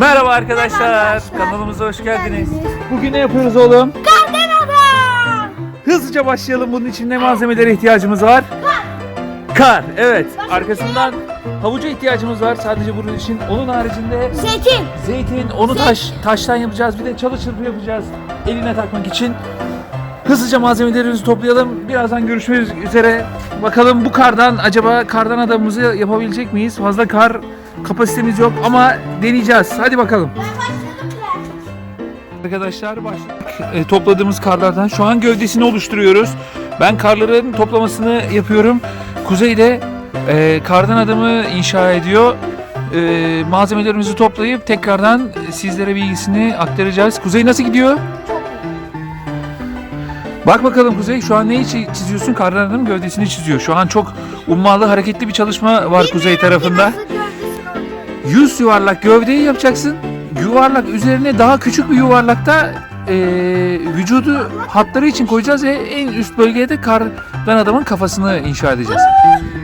Merhaba arkadaşlar. Kanalımıza hoş geldiniz. Bugün ne yapıyoruz oğlum? Kardan adam. Hızlıca başlayalım. Bunun için ne malzemelere ihtiyacımız var? Kar. Evet. Arkasından havuca ihtiyacımız var sadece bunun için. Onun haricinde Zeytin. zeytin, onu taş taştan yapacağız. Bir de çalı çırpı yapacağız eline takmak için. Hızlıca malzemelerimizi toplayalım. Birazdan görüşmek üzere. Bakalım bu kardan acaba kardan adamımızı yapabilecek miyiz? Fazla kar kapasitemiz yok ama deneyeceğiz. Hadi bakalım. Arkadaşlar başladık. E, topladığımız karlardan şu an gövdesini oluşturuyoruz. Ben karların toplamasını yapıyorum. Kuzey de e, kardan adamı inşa ediyor. E, malzemelerimizi toplayıp tekrardan sizlere bilgisini aktaracağız. Kuzey nasıl gidiyor? Bak bakalım Kuzey şu an neyi çi- çiziyorsun? Kardan adamın gövdesini çiziyor. Şu an çok ummalı hareketli bir çalışma var Kuzey tarafında. Yüz yuvarlak gövdeyi yapacaksın. Yuvarlak üzerine daha küçük bir yuvarlakta eee, vücudu hatları için koyacağız ve en üst bölgeye de kardan adamın kafasını inşa edeceğiz.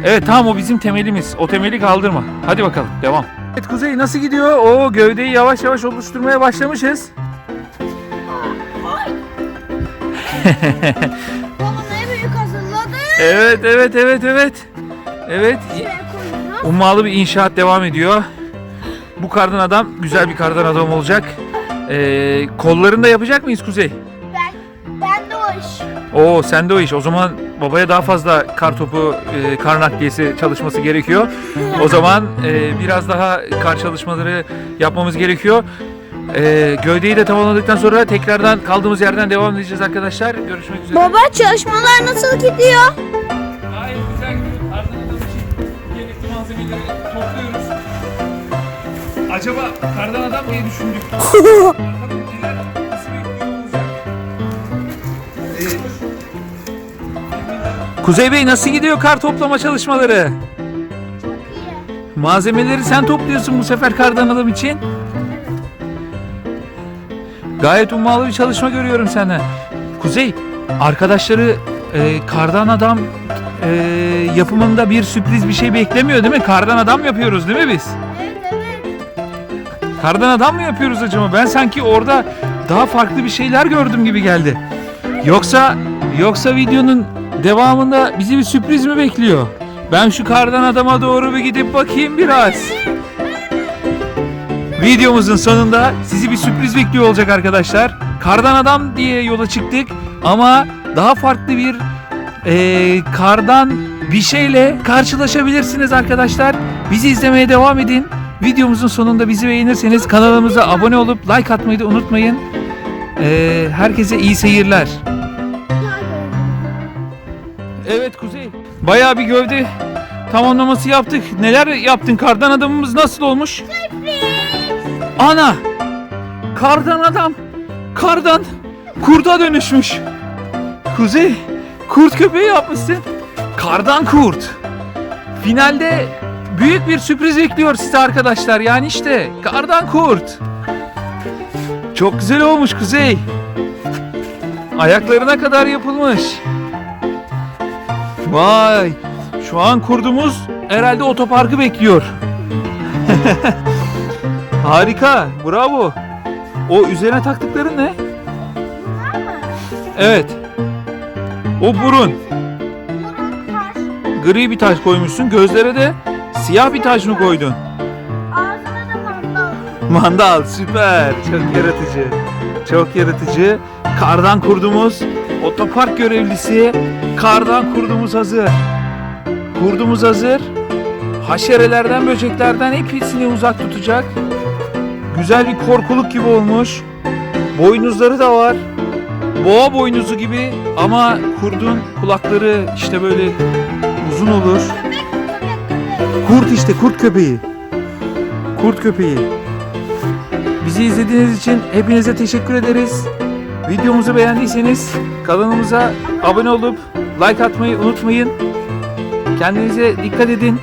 Evet tamam o bizim temelimiz. O temeli kaldırma. Hadi bakalım devam. Evet Kuzey nasıl gidiyor? O gövdeyi yavaş yavaş oluşturmaya başlamışız. Baba ne büyük hazırladı. Evet evet evet evet. Evet Şuraya koyuyoruz. ummalı bir inşaat devam ediyor. Bu kardan adam güzel bir kardan adam olacak. Eee kollarını da yapacak mıyız Kuzey? Ben, ben de o iş. Oo sen de o iş. O zaman babaya daha fazla kar topu, e, kar nakliyesi çalışması gerekiyor. O zaman e, biraz daha kar çalışmaları yapmamız gerekiyor. E, gövdeyi de tamamladıktan sonra tekrardan kaldığımız yerden devam edeceğiz arkadaşlar. Görüşmek üzere. Baba çalışmalar nasıl gidiyor? Gayet güzel gidiyor. Kardan için gerekli malzemeleri topluyoruz. Acaba kardan adam diye düşündük. Bakalım neler bizi bekliyor olacak. Ee, Kuzey Bey nasıl gidiyor kar toplama çalışmaları? Çok iyi. Malzemeleri sen topluyorsun bu sefer kardan adam için. Gayet ummalı bir çalışma görüyorum senden. Kuzey, arkadaşları e, kardan adam e, yapımında bir sürpriz bir şey beklemiyor değil mi? Kardan adam yapıyoruz değil mi biz? Evet evet. Kardan adam mı yapıyoruz acaba? Ben sanki orada daha farklı bir şeyler gördüm gibi geldi. Yoksa yoksa videonun devamında bizi bir sürpriz mi bekliyor? Ben şu kardan adama doğru bir gidip bakayım biraz. Videomuzun sonunda sizi bir sürpriz bekliyor olacak arkadaşlar. Kardan adam diye yola çıktık ama daha farklı bir eee, kardan bir şeyle karşılaşabilirsiniz arkadaşlar. Bizi izlemeye devam edin. Videomuzun sonunda bizi beğenirseniz kanalımıza abone olup like atmayı da unutmayın. Eee, herkese iyi seyirler. Evet Kuzey. Bayağı bir gövde tamamlaması yaptık. Neler yaptın? Kardan adamımız nasıl olmuş? Ana! Kardan adam kardan kurda dönüşmüş. Kuzey kurt köpeği yapmışsın. Kardan kurt. Finalde büyük bir sürpriz bekliyor sizi arkadaşlar. Yani işte kardan kurt. Çok güzel olmuş Kuzey. Ayaklarına kadar yapılmış. Vay! Şu an kurdumuz herhalde otoparkı bekliyor. Harika, bravo. O üzerine taktıkların ne? Evet. O burun. Gri bir taş koymuşsun. Gözlere de siyah bir taş mı koydun? Ağzına da mandal. Mandal, süper. Çok yaratıcı. Çok yaratıcı. Kardan kurdumuz. Otopark görevlisi. Kardan kurdumuz hazır. Kurdumuz hazır. Haşerelerden, böceklerden hepsini uzak tutacak. Güzel bir korkuluk gibi olmuş. Boynuzları da var. Boğa boynuzu gibi ama kurdun kulakları işte böyle uzun olur. Kurt işte kurt köpeği. Kurt köpeği. Bizi izlediğiniz için hepinize teşekkür ederiz. Videomuzu beğendiyseniz kanalımıza abone olup like atmayı unutmayın. Kendinize dikkat edin.